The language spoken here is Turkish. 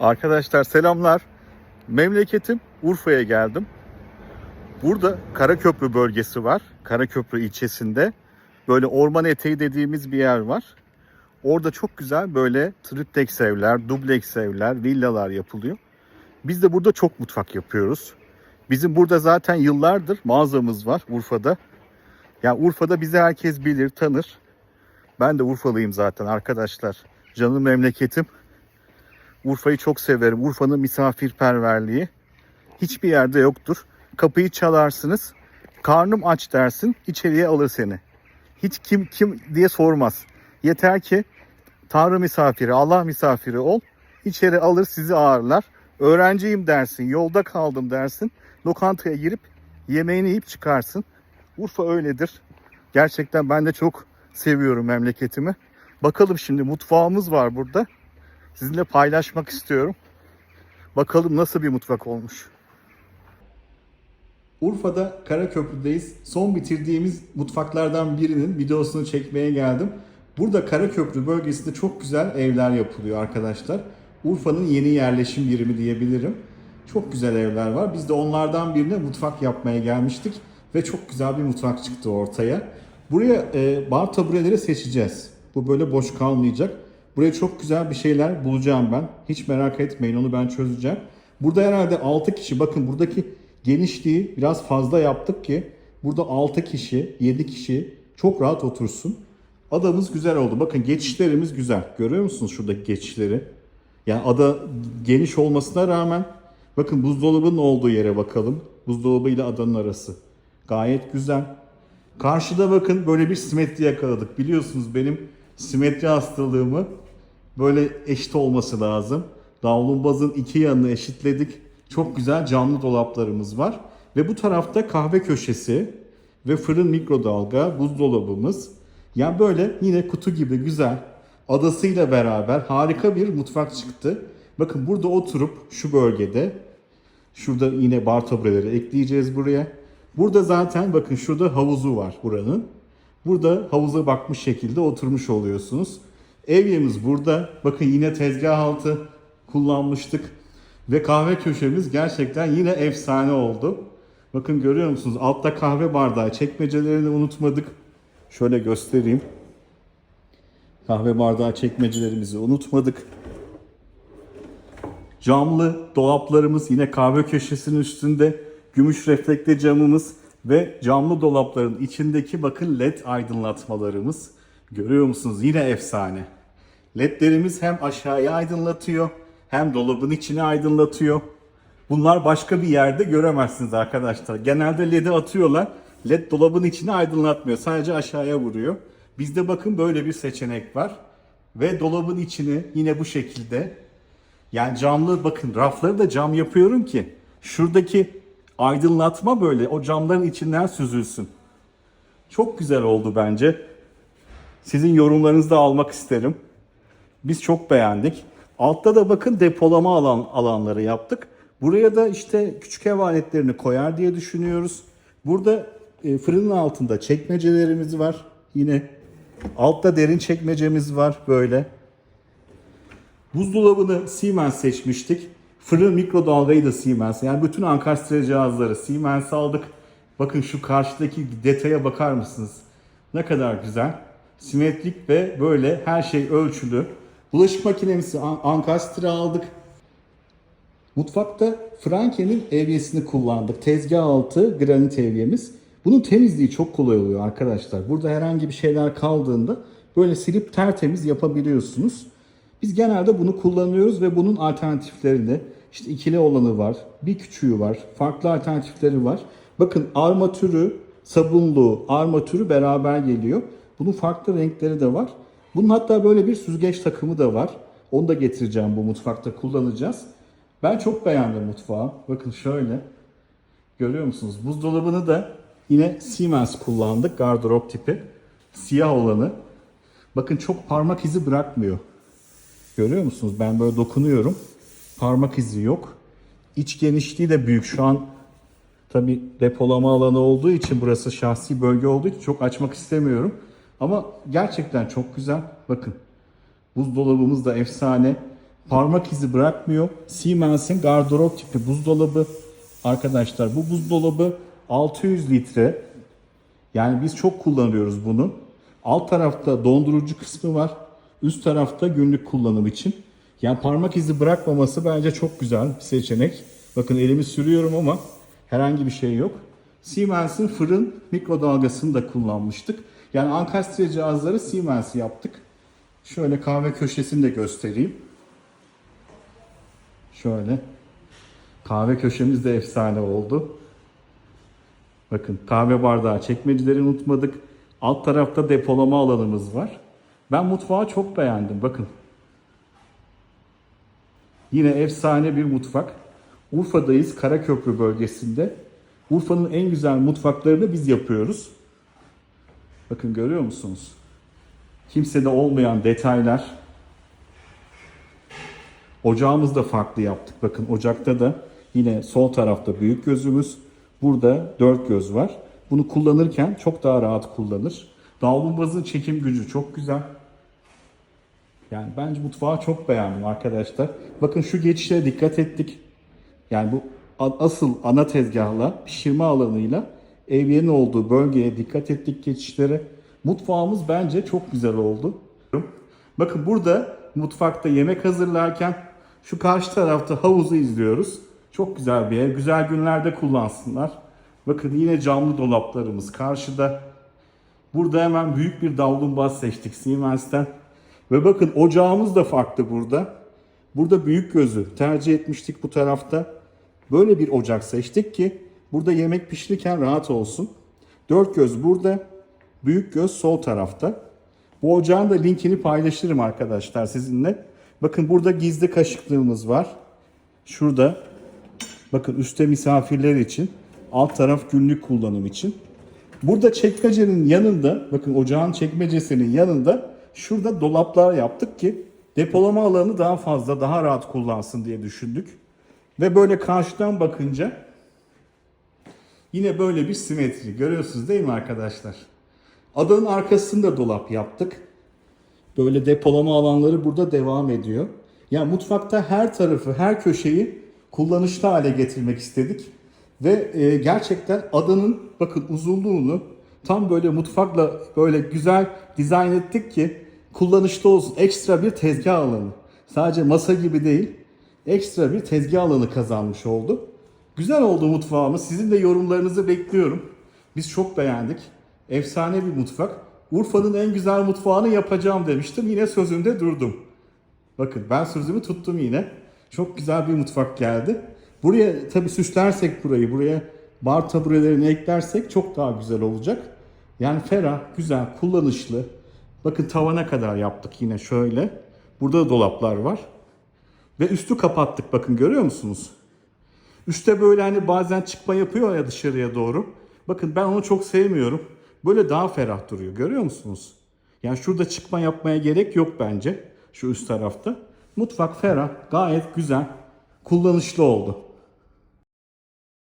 Arkadaşlar selamlar. Memleketim Urfa'ya geldim. Burada Karaköprü bölgesi var. Karaköprü ilçesinde. Böyle orman eteği dediğimiz bir yer var. Orada çok güzel böyle triplex evler, dubleks evler, villalar yapılıyor. Biz de burada çok mutfak yapıyoruz. Bizim burada zaten yıllardır mağazamız var Urfa'da. Yani Urfa'da bizi herkes bilir, tanır. Ben de Urfalıyım zaten arkadaşlar. Canım memleketim. Urfa'yı çok severim. Urfa'nın misafirperverliği hiçbir yerde yoktur. Kapıyı çalarsınız. Karnım aç dersin. içeriye alır seni. Hiç kim kim diye sormaz. Yeter ki Tanrı misafiri, Allah misafiri ol. İçeri alır sizi ağırlar. Öğrenciyim dersin, yolda kaldım dersin. Lokantaya girip yemeğini yiyip çıkarsın. Urfa öyledir. Gerçekten ben de çok seviyorum memleketimi. Bakalım şimdi mutfağımız var burada. Sizinle paylaşmak istiyorum. Bakalım nasıl bir mutfak olmuş. Urfa'da Karaköprü'deyiz. Son bitirdiğimiz mutfaklardan birinin videosunu çekmeye geldim. Burada Karaköprü bölgesinde çok güzel evler yapılıyor arkadaşlar. Urfa'nın yeni yerleşim birimi diyebilirim. Çok güzel evler var. Biz de onlardan birine mutfak yapmaya gelmiştik ve çok güzel bir mutfak çıktı ortaya. Buraya e, bar tabureleri seçeceğiz. Bu böyle boş kalmayacak. Buraya çok güzel bir şeyler bulacağım ben. Hiç merak etmeyin onu ben çözeceğim. Burada herhalde 6 kişi bakın buradaki genişliği biraz fazla yaptık ki burada 6 kişi 7 kişi çok rahat otursun. Adamız güzel oldu. Bakın geçişlerimiz güzel. Görüyor musunuz şuradaki geçişleri? Yani ada geniş olmasına rağmen bakın buzdolabının olduğu yere bakalım. Buzdolabı ile adanın arası. Gayet güzel. Karşıda bakın böyle bir simetri yakaladık. Biliyorsunuz benim simetri hastalığımı böyle eşit olması lazım. Davlumbazın iki yanını eşitledik. Çok güzel camlı dolaplarımız var. Ve bu tarafta kahve köşesi ve fırın mikrodalga, buzdolabımız. Yani böyle yine kutu gibi güzel adasıyla beraber harika bir mutfak çıktı. Bakın burada oturup şu bölgede şurada yine bar tabureleri ekleyeceğiz buraya. Burada zaten bakın şurada havuzu var buranın. Burada havuza bakmış şekilde oturmuş oluyorsunuz. Evyemiz burada. Bakın yine tezgah altı kullanmıştık. Ve kahve köşemiz gerçekten yine efsane oldu. Bakın görüyor musunuz? Altta kahve bardağı çekmecelerini unutmadık. Şöyle göstereyim. Kahve bardağı çekmecelerimizi unutmadık. Camlı dolaplarımız yine kahve köşesinin üstünde. Gümüş reflekli camımız ve camlı dolapların içindeki bakın led aydınlatmalarımız. Görüyor musunuz? Yine efsane. Ledlerimiz hem aşağıya aydınlatıyor hem dolabın içini aydınlatıyor. Bunlar başka bir yerde göremezsiniz arkadaşlar. Genelde LED'i atıyorlar. LED dolabın içini aydınlatmıyor. Sadece aşağıya vuruyor. Bizde bakın böyle bir seçenek var. Ve dolabın içini yine bu şekilde yani camlı bakın rafları da cam yapıyorum ki şuradaki aydınlatma böyle o camların içinden süzülsün. Çok güzel oldu bence. Sizin yorumlarınızı da almak isterim. Biz çok beğendik. Altta da bakın depolama alan alanları yaptık. Buraya da işte küçük ev aletlerini koyar diye düşünüyoruz. Burada e, fırının altında çekmecelerimiz var. Yine altta derin çekmecemiz var böyle. Buzdolabını Siemens seçmiştik. Fırın mikrodalgayı da Siemens. Yani bütün ankastre cihazları Siemens aldık. Bakın şu karşıdaki detaya bakar mısınız? Ne kadar güzel. Simetrik ve böyle her şey ölçülü. Bulaşık makinemizi An- ankastre aldık. Mutfakta Franke'nin evyesini kullandık. Tezgah altı granit evyemiz. Bunun temizliği çok kolay oluyor arkadaşlar. Burada herhangi bir şeyler kaldığında böyle silip tertemiz yapabiliyorsunuz. Biz genelde bunu kullanıyoruz ve bunun alternatiflerini işte ikili olanı var, bir küçüğü var, farklı alternatifleri var. Bakın armatürü, sabunlu, armatürü beraber geliyor. Bunun farklı renkleri de var. Bunun hatta böyle bir süzgeç takımı da var. Onu da getireceğim bu mutfakta kullanacağız. Ben çok beğendim mutfağı. Bakın şöyle. Görüyor musunuz? Buzdolabını da yine Siemens kullandık. Gardırop tipi. Siyah olanı. Bakın çok parmak izi bırakmıyor. Görüyor musunuz? Ben böyle dokunuyorum. Parmak izi yok. İç genişliği de büyük. Şu an tabi depolama alanı olduğu için burası şahsi bölge olduğu için çok açmak istemiyorum. Ama gerçekten çok güzel. Bakın buzdolabımız da efsane. Parmak izi bırakmıyor. Siemens'in gardırop tipi buzdolabı. Arkadaşlar bu buzdolabı 600 litre. Yani biz çok kullanıyoruz bunu. Alt tarafta dondurucu kısmı var. Üst tarafta günlük kullanım için. Yani parmak izi bırakmaması bence çok güzel bir seçenek. Bakın elimi sürüyorum ama herhangi bir şey yok. Siemens'in fırın mikrodalgasını da kullanmıştık. Yani ankastre cihazları Siemens yaptık. Şöyle kahve köşesini de göstereyim. Şöyle. Kahve köşemiz de efsane oldu. Bakın kahve bardağı çekmeceleri unutmadık. Alt tarafta depolama alanımız var. Ben mutfağı çok beğendim. Bakın. Yine efsane bir mutfak. Urfa'dayız, Karaköprü bölgesinde. Urfa'nın en güzel mutfaklarını biz yapıyoruz. Bakın görüyor musunuz? Kimsede olmayan detaylar. Ocağımız da farklı yaptık. Bakın ocakta da yine sol tarafta büyük gözümüz. Burada dört göz var. Bunu kullanırken çok daha rahat kullanır. Davlumbazın çekim gücü çok güzel. Yani bence mutfağı çok beğendim arkadaşlar. Bakın şu geçişe dikkat ettik. Yani bu asıl ana tezgahla pişirme alanıyla evyenin olduğu bölgeye dikkat ettik geçişlere. Mutfağımız bence çok güzel oldu. Bakın burada mutfakta yemek hazırlarken şu karşı tarafta havuzu izliyoruz. Çok güzel bir yer. Güzel günlerde kullansınlar. Bakın yine camlı dolaplarımız karşıda. Burada hemen büyük bir davlumbaz seçtik Siemens'ten. Ve bakın ocağımız da farklı burada. Burada büyük gözü tercih etmiştik bu tarafta. Böyle bir ocak seçtik ki burada yemek pişirirken rahat olsun. Dört göz burada, büyük göz sol tarafta. Bu ocağın da linkini paylaşırım arkadaşlar sizinle. Bakın burada gizli kaşıklığımız var. Şurada bakın üstte misafirler için, alt taraf günlük kullanım için. Burada çekmecenin yanında, bakın ocağın çekmecesinin yanında şurada dolaplar yaptık ki depolama alanı daha fazla, daha rahat kullansın diye düşündük. Ve böyle karşıdan bakınca yine böyle bir simetri. Görüyorsunuz değil mi arkadaşlar? Adanın arkasında dolap yaptık. Böyle depolama alanları burada devam ediyor. Yani mutfakta her tarafı, her köşeyi kullanışlı hale getirmek istedik. Ve e, gerçekten adanın bakın uzunluğunu tam böyle mutfakla böyle güzel dizayn ettik ki kullanışlı olsun. Ekstra bir tezgah alanı. Sadece masa gibi değil, ekstra bir tezgah alanı kazanmış oldu. Güzel oldu mutfağımız. Sizin de yorumlarınızı bekliyorum. Biz çok beğendik. Efsane bir mutfak. Urfa'nın en güzel mutfağını yapacağım demiştim. Yine sözümde durdum. Bakın ben sözümü tuttum yine. Çok güzel bir mutfak geldi. Buraya tabii süslersek burayı, buraya bar taburelerini eklersek çok daha güzel olacak. Yani ferah, güzel, kullanışlı. Bakın tavana kadar yaptık yine şöyle. Burada da dolaplar var. Ve üstü kapattık bakın görüyor musunuz? Üste böyle hani bazen çıkma yapıyor ya dışarıya doğru. Bakın ben onu çok sevmiyorum. Böyle daha ferah duruyor. Görüyor musunuz? Yani şurada çıkma yapmaya gerek yok bence. Şu üst tarafta. Mutfak ferah, gayet güzel, kullanışlı oldu.